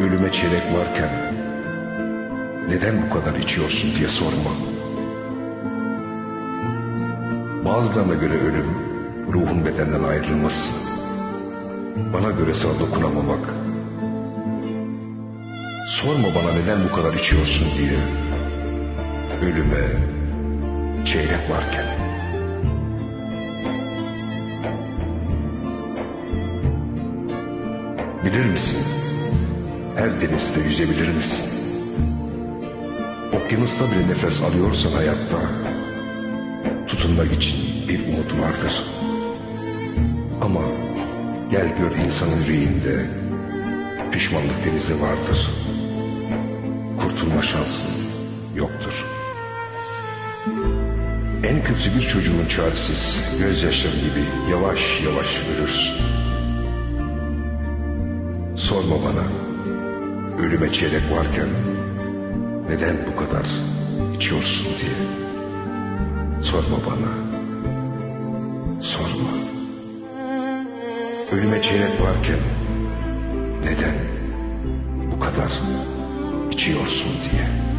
ölüme çeyrek varken neden bu kadar içiyorsun diye sorma. Bazılarına göre ölüm ruhun bedenden ayrılması. Bana göre sana dokunamamak. Sorma bana neden bu kadar içiyorsun diye. Ölüme çeyrek varken. Bilir misin? Her denizde yüzebilir misin? Okyanusta bile nefes alıyorsan hayatta tutunmak için bir umut vardır. Ama gel gör insanın yüreğinde pişmanlık denizi vardır. Kurtulma şansın yoktur. En kötü bir çocuğun çaresiz gözyaşları gibi yavaş yavaş ölürsün. Sorma bana ölüme çeyrek varken neden bu kadar içiyorsun diye. Sorma bana. Sorma. Ölüme çeyrek varken neden bu kadar içiyorsun diye.